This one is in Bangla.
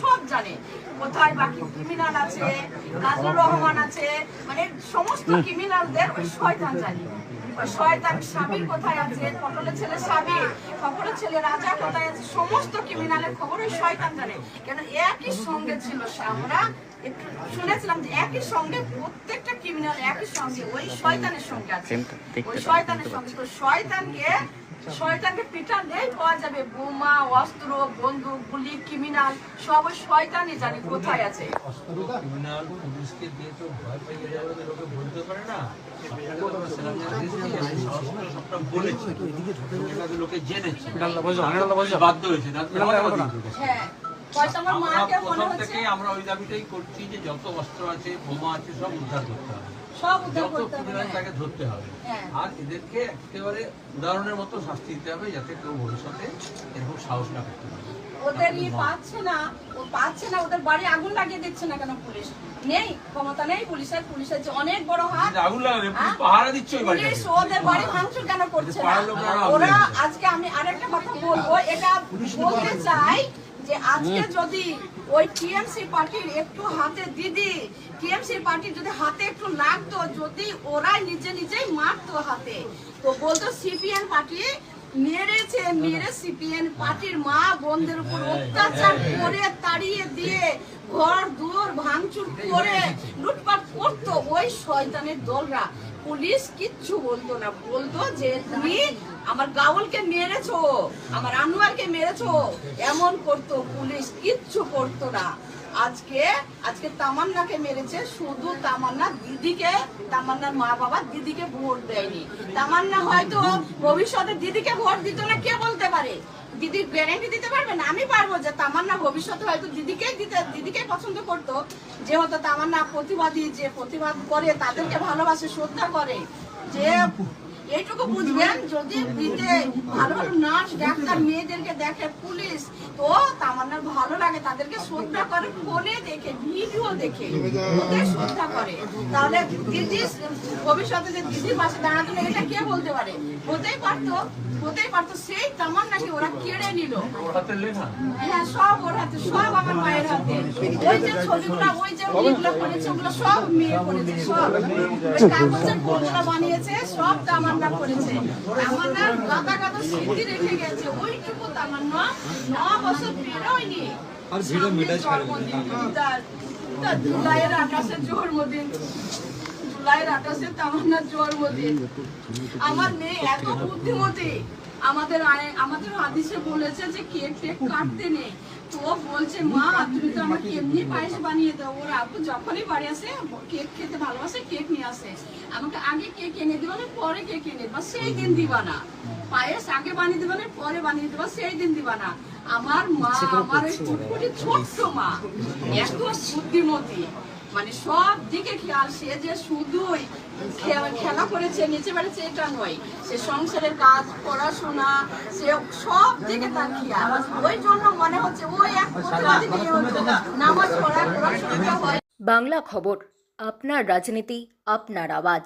সব জানে। কোথায় বাকি ক্রিমিনাল আছে নাজরুল রহমান আছে মানে সমস্ত ক্রিমিনালদের ওই শয়তান জানে। শয়তান সাবির কোথায় আছে পটলের ছেলে সাবির ফকরের ছেলে রাজা কোথায় আছে সমস্ত ক্রিমিনালের খবর ওই শয়তান জানে। কেন একই সঙ্গে ছিল আমরা শুনেছিলাম যে একই সঙ্গে প্রত্যেকটা ক্রিমিনাল একই সঙ্গে ওই শয়তানের সঙ্গে আছে। ওই শয়তানের সঙ্গে। তো শয়তানকে শয়তানকে পিটালেই পাওয়া যাবে। বোমা অস্ত্র বন্দুক গুলি ক্রিমিনাল সব ওই শয়তানই জানি কোথায় আছে। ক্রিমিনাল পুলিশকে দিয়ে তো ভয় পাইয়ে যাবে তো লোকে বলতে পারে না। লোকে জেনেছে। বাধ্য হয়েছে। ঢুকেছে। হ্যাঁ হয়তো আমার আমরা মাকে প্রথম হচ্ছে আমরা ওই দাবিটাই করছি যে যত অস্ত্র আছে বোমা আছে সব উদ্ধার করতে হবে। সব উদ্ধার যত করতে হবে ক্রিমিনাল তাকে ধরতে হবে। হ্যাঁ। আর এদেরকে একেবারে উদাহরণের মতো শাস্তি দিতে হবে যাতে কেউ ভবিষ্যতে এরকম সাহস না করতে পারে। ওদের ই পাচ্ছে না ও পাচ্ছে না ওদের বাড়ি আগুন লাগিয়ে দিচ্ছে না কেন পুলিশ? নেই ক্ষমতা নেই পুলিশের পুলিশের যে অনেক বড় হাত। আগুন লাগালে পুলিশ হ্যাঁ? পাহারা দিচ্ছে ওই পুলিশ ওদের বাড়ি ভাঙচুর কেন করছে না? ওরা আজকে আমি আরেকটা কথা বলব এটা বলতে চাই যে আজকে যদি ওই টিএমসি পার্টির একটু হাতে দিদি টিএমসি পার্টির যদি হাতে একটু লাগতো যদি ওরাই নিজে নিজেই মারতো হাতে তো বলতো সিপিএন পার্টি মেরেছে মেরে সিপিএন পার্টির মা বোনদের উপর অত্যাচার করে তাড়িয়ে দিয়ে ঘর দুয়ার ভাঙচুর করে লুটপাট করতো ওই শয়তানের দলরা। পুলিশ কিচ্ছু বলতো না। বলতো যে, তুমি আমার গাউলকে মেরেছো, আমার আনোয়ারকে মেরেছো। এমন করতো পুলিশ, কিচ্ছু করতো না। আজকে আজকে তামান্নাকে মেরেছে, শুধু তামান্না দিদিকে, তামান্নার মা বাবা দিদিকে ভোট দেয়নি। তামান্না হয়তো ভবিষ্যতে দিদিকে ভোট দিত না, কে বলতে পারে? দিদি গ্যারেন্টি দিতে পারবে না? আমি পারব যে তামান্না ভবিষ্যতে হয়তো দিদিকেই দিতে, দিদিকেই পছন্দ করতো যেহেতু তামান্না প্রতিবাদী, যে প্রতিবাদ করে, তাদেরকে ভালোবাসে, শ্রদ্ধা করে, যে এইটুকু বুঝবেন, যদি দিতে ভালো ভালো নার্স, ডাক্তার, মেয়েদেরকে দেখে, পুলিশ, তো তামান্নার ভালো লাগে, তাদেরকে শ্রদ্ধা করে, ফোনে দেখে ভিডিও দেখে শ্রদ্ধা করে। তাহলে দিদি, ভবিষ্যতে যে দিদির পাশে দাঁড়াতো এটা কে বলতে পারে? হতেই পারতো হতেই পারতো, সেই তামান্নাকে ওরা কেড়ে নিল। হ্যাঁ সব ওর হাতে, সব আমার মায়ের হাতে। ওই যে ছবিগুলো, ওই যে মেয়েগুলো করেছে, ওগুলো সব মেয়ে করেছে, সব। কাগজের বানিয়েছে সব তামান্না করেছে। তামান্নার গাদা গাদা স্মৃতি রেখে গেছে। ওইটুকু তামান্না ন বছর বেরোয়নি আর ভিড়ে মেটাই তার জুলাইয়ের আকাশে জন্মদিন জুলাইয়ের আকাশে তামান্নার জন্মদিন। আমার মেয়ে এত বুদ্ধিমতী। আমাদের আমাদের হাদিসে বলেছে যে কেক টেক কাটতে নেই। তো বলছে মা তুমি তো আমাকে এমনি পায়েস বানিয়ে দাও। ওর আব্বু যখনই বাড়ি আসে কেক খেতে ভালোবাসে কেক নিয়ে আসে। আমাকে আগে কেক এনে দিবা না পরে কেক এনে দিবা। সেই দিন দিবা না। পায়েস আগে বানিয়ে দিবা না পরে বানিয়ে দিবা। সেই দিন দিবা না। আমার মা আমার ওই ফুটফুটি ছোট্ট মা। এত বুদ্ধিমতী। মানে সব দিকে খেয়াল, সে যে শুধুই খেলা করেছে, নিচে বেড়েছে, এটা নয়। সে সংসারের কাজ, পড়াশোনা, সে সব দিকে তার খেয়াল ওই জন্য মনে হচ্ছে ওই এক নামাজ পড়া পড়াশোনা হয়। বাংলা খবর, আপনার রাজনীতি, আপনার আওয়াজ।